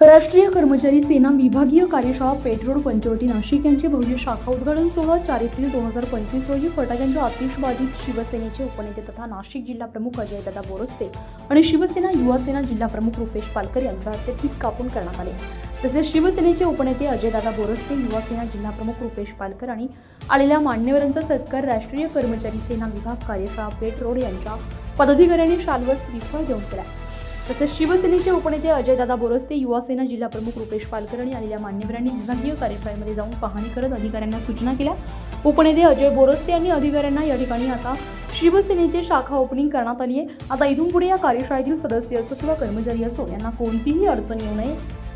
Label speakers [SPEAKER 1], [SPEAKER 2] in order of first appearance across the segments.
[SPEAKER 1] राष्ट्रीय कर्मचारी सेना विभागीय कार्यशाळा पेट्रोल पंचवटी नाशिक यांचे भव्य शाखा उद्घाटन सोहळा चार एप्रिल दोन हजार पंचवीस रोजी फटाक्यांच्या आतिषबाधित शिवसेनेचे उपनेते तथा नाशिक जिल्हा प्रमुख अजयदादा बोरस्ते आणि शिवसेना युवा सेना जिल्हा प्रमुख रुपेश पालकर यांच्या हस्ते ठीक कापून करण्यात आले. तसेच शिवसेनेचे उपनेते अजयदादा बोरस्ते युवा सेना जिल्हा प्रमुख रुपेश पालकर आणि आलेल्या मान्यवरांचा सत्कार राष्ट्रीय कर्मचारी सेना विभाग कार्यशाळा पेट रोड यांच्या पदाधिकाऱ्यांनी शालवर श्रीफळ देऊन केला. तसेच शिवसेनेचे उपनेते अजयदादा बोरस्ते युवासेना जिल्हाप्रमुख जिल्हा प्रमुख रुपेश पालकर आणि आलेल्या मान्यवरांनी विभागीय कार्यशाळेमध्ये जाऊन पाहणी करत अधिकाऱ्यांना सूचना केल्या. उपनेते अजय बोरस्ते यांनी अधिकाऱ्यांना या ठिकाणी आता शिवसेनेचे शाखा ओपनिंग करण्यात आली आहे. आता इथून पुढे या कार्यशाळेतील सदस्य असो किंवा कर्मचारी असो यांना कोणतीही अडचण येऊ नये.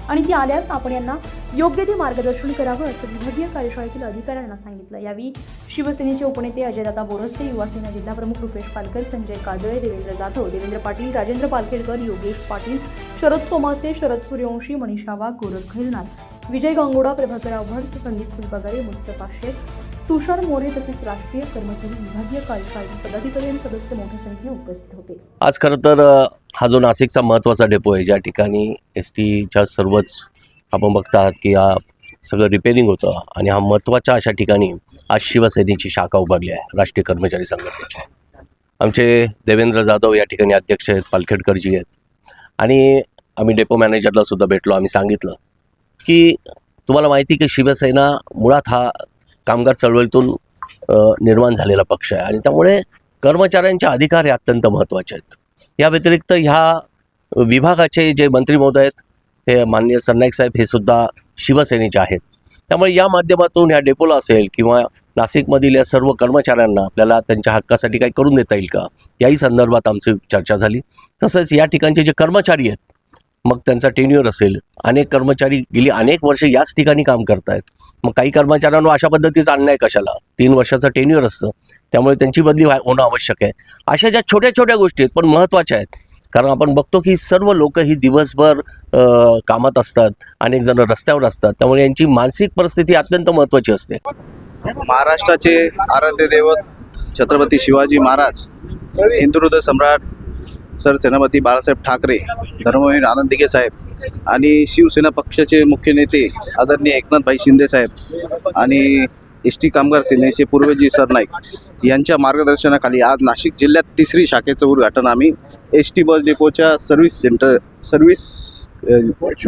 [SPEAKER 1] आणि ती आल्यास आपण यांना योग्य ते मार्गदर्शन करावं असं विभागीय कार्यशाळेतील अधिकाऱ्यांना सांगितलं. यावेळी शिवसेनेचे उपनेते अजयदादा बोरस्ते युवासेना जिल्हा प्रमुख रुपेश पालकर संजय काजळे देवेंद्र जाधव देवेंद्र पाटील राजेंद्र पालखेडकर योगेश पाटील शरद सोमासे शरद सूर्यवंशी मनीषा वाघ गोरख खैरनाथ विजय गंगोडा प्रभाकर आव्हाड संदीप फुलबगारे मुस्तफा शेख तुषार मोरे तसेच राष्ट्रीय कर्मचारी विभागीय कार्यशाळेतील पदाधिकारी आणि सदस्य मोठ्या संख्येने उपस्थित होते.
[SPEAKER 2] आज खरं तर हा जो नाशिकचा महत्त्वाचा डेपो आहे ज्या ठिकाणी एस टीच्या सर्वच आपण बघतात की हा सगळं रिपेरिंग होतं आणि हा महत्त्वाच्या अशा ठिकाणी आज शिवसेनेची शाखा उभारली आहे राष्ट्रीय कर्मचारी संघटनेची. आमचे देवेंद्र जाधव या ठिकाणी अध्यक्ष आहेत पालखेडकरजी आहेत. आणि आम्ही डेपो मॅनेजरला सुद्धा भेटलो आम्ही सांगितलं की तुम्हाला माहिती की शिवसेना मुळात हा कामगार चळवळीतून निर्माण झालेला पक्ष आहे. आणि त्यामुळे कर्मचाऱ्यांचे अधिकार हे अत्यंत महत्त्वाचे आहेत. या व्यतिरिक्त ह्या विभागाचे जे मंत्री महोदय आहेत हे माननीय सरनाईक साहेब हे सुद्धा शिवसेनेचे आहेत. त्यामुळे या माध्यमातून ह्या डेपोला असेल किंवा नाशिकमधील या सर्व कर्मचाऱ्यांना आपल्याला त्यांच्या हक्कासाठी काही करून देता येईल का? याही संदर्भात आमची चर्चा झाली. तसंच या ठिकाणचे जे कर्मचारी आहेत मग त्यांचा टेन्युअर असेल. अनेक कर्मचारी गेली अनेक वर्ष याच ठिकाणी काम करतायत. मग काही कर्मचाऱ्यांना अशा पद्धतीचं अन्याय कशाला? तीन वर्षाचं टेन्युअर असतं. त्यामुळे त्यांची बदली व्हाय होणं आवश्यक आहे. अशा ज्या छोट्या छोट्या गोष्टी आहेत पण महत्त्वाच्या आहेत. कारण आपण बघतो की सर्व लोक ही दिवसभर कामात असतात अनेक जण रस्त्यावर असतात. त्यामुळे यांची मानसिक परिस्थिती अत्यंत महत्त्वाची असते.
[SPEAKER 3] महाराष्ट्राचे आराध्य दैवत छत्रपती शिवाजी महाराज हिंदू हृदय सम्राट सर सेनापती बाळासाहेब ठाकरे धर्मवीर आनंद दिघे साहेब आणि शिवसेना पक्षाचे मुख्य नेते आदरणीय एकनाथभाई शिंदे साहेब आणि एस टी कामगार सेनेचे पूर्वजी सरनाईक यांच्या मार्गदर्शनाखाली आज नाशिक जिल्ह्यात तिसरी शाखेचं उद्घाटन आम्ही एस टी बस डेपोच्या सर्व्हिस सेंटर सर्व्हिस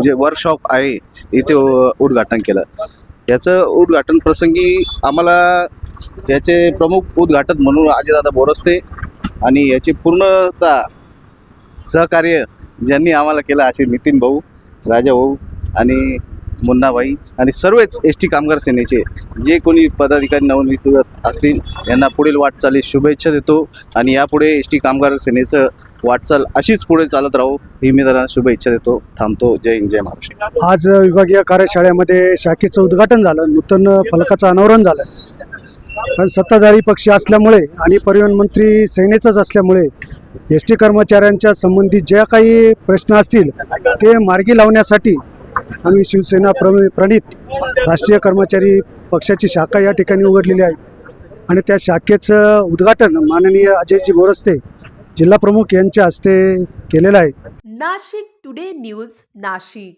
[SPEAKER 3] जे वर्कशॉप आहे इथे उद्घाटन केलं. याचं उद्घाटन प्रसंगी आम्हाला याचे प्रमुख उद्घाटक म्हणून आजीदादा बोरसते आणि याची पूर्णता सहकार्य ज्यांनी आम्हाला केलं असे नितीन भाऊ राजा भाऊ आणि मुन्नाबाई आणि सर्वच एस टी कामगार सेनेचे. जे कोणी पदाधिकारी नवनियुक्त असतील यांना पुढील वाटचाली शुभेच्छा देतो आणि यापुढे एस टी कामगार सेनेचं वाटचाल अशीच पुढे चालत राहू ही मी त्यांना शुभेच्छा देतो. थांबतो. जय हिंद जय महाराष्ट्र.
[SPEAKER 4] आज विभागीय कार्यशाळेमध्ये शाखेचं उद्घाटन झालं. नूतन फलकाचं अनावरण झालं. कारण सत्ताधारी पक्ष असल्यामुळे आणि परिवहन मंत्री सेनेचंच असल्यामुळे एस टी कर्मचाऱ्यांच्या संबंधित ज्या काही प्रश्न असतील ते मार्गी लावण्यासाठी आम्ही शिवसेना प्र प्रणित राष्ट्रीय कर्मचारी पक्षाची शाखा या ठिकाणी उघडलेली आहे. आणि त्या शाखेचं उद्घाटन माननीय अजयजी बोरस्ते जिल्हा प्रमुख यांच्या हस्ते केलेलं आहे.
[SPEAKER 5] Nashik today news Nashik.